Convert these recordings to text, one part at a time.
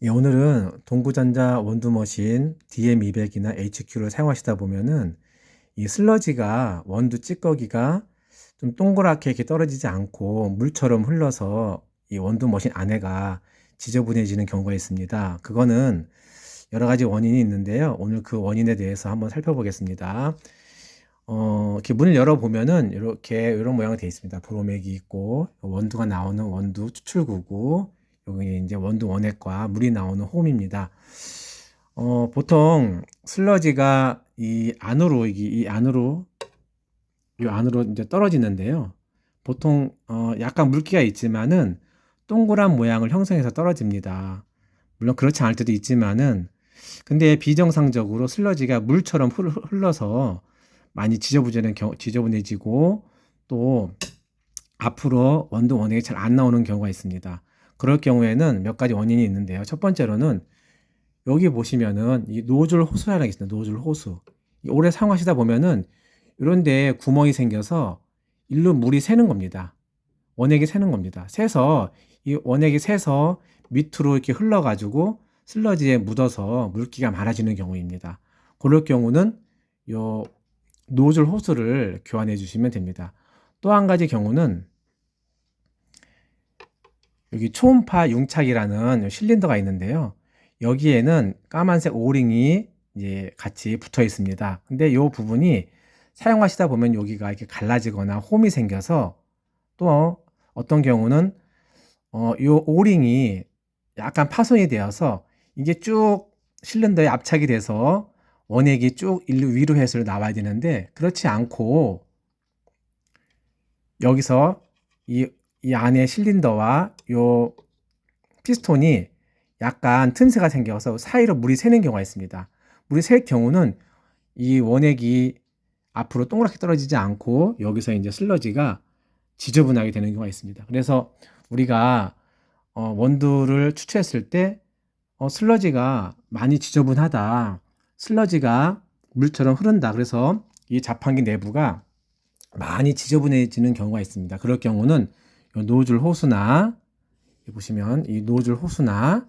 예, 오늘은 동구전자 원두머신 DM200이나 HQ를 사용하시다 보면은 이 슬러지가 원두 찌꺼기가 좀 동그랗게 이렇게 떨어지지 않고 물처럼 흘러서 이 원두머신 안에가 지저분해지는 경우가 있습니다. 그거는 여러 가지 원인이 있는데요. 오늘 그 원인에 대해서 한번 살펴보겠습니다. 어, 이렇게 문을 열어보면은 이렇게 이런 모양이 되어 있습니다. 브로맥이 있고 원두가 나오는 원두 추출구고 여기 이제 원두 원액과 물이 나오는 홈입니다. 어, 보통 슬러지가 이 안으로 이, 이 안으로 이 안으로 이제 떨어지는데요. 보통 어, 약간 물기가 있지만은 동그란 모양을 형성해서 떨어집니다. 물론 그렇지 않을 때도 있지만은 근데 비정상적으로 슬러지가 물처럼 흘- 흘러서 많이 지저분해지는 경, 지저분해지고 또 앞으로 원두 원액이 잘 안 나오는 경우가 있습니다. 그럴 경우에는 몇 가지 원인이 있는데요. 첫 번째로는 여기 보시면은 이 노즐 호수라는 게 있습니다. 노즐 호수. 이 오래 사용하시다 보면은 이런 데 구멍이 생겨서 일로 물이 새는 겁니다. 원액이 새는 겁니다. 새서 이 원액이 새서 밑으로 이렇게 흘러가지고 슬러지에 묻어서 물기가 많아지는 경우입니다. 그럴 경우는 요 노즐 호스를 교환해 주시면 됩니다. 또 한 가지 경우는 여기 초음파 융착이라는 실린더가 있는데요. 여기에는 까만색 오링이 이제 같이 붙어 있습니다. 근데 이 부분이 사용하시다 보면 여기가 이렇게 갈라지거나 홈이 생겨서 또 어떤 경우는 어, 이 오링이 약간 파손이 되어서 이게 쭉 실린더에 압착이 돼서 원액이 쭉 일로 위로 해서 나와야 되는데 그렇지 않고 여기서 이, 이 안에 실린더와 요 피스톤이 약간 틈새가 생겨서 사이로 물이 새는 경우가 있습니다. 물이 셀 경우는 이 원액이 앞으로 동그랗게 떨어지지 않고 여기서 이제 슬러지가 지저분하게 되는 경우가 있습니다. 그래서 우리가 어, 원두를 추출했을 때 어, 슬러지가 많이 지저분하다. 슬러지가 물처럼 흐른다. 그래서 이 자판기 내부가 많이 지저분해지는 경우가 있습니다. 그럴 경우는 요 노즐 호수나 보시면 이 노즐 호수나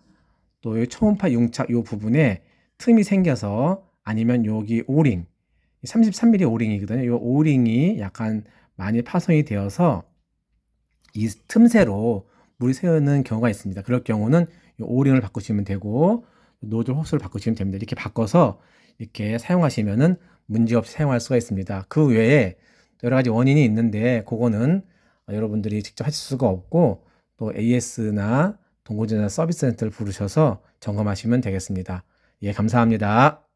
또이 초음파 융착 요 부분에 틈이 생겨서 아니면 여기 오링 33mm 오링이거든요. 요 오링이 약간 많이 파손이 되어서 이 틈새로 물이 새는 경우가 있습니다. 그럴 경우는 이 오링을 바꾸시면 되고 노즐 호스를 바꾸시면 됩니다. 이렇게 바꿔서 이렇게 사용하시면은 문제없이 사용할 수가 있습니다. 그 외에 여러 가지 원인이 있는데 그거는 여러분들이 직접 하실 수가 없고 또 AS나 동고전자 서비스 센터를 부르셔서 점검하시면 되겠습니다. 예, 감사합니다.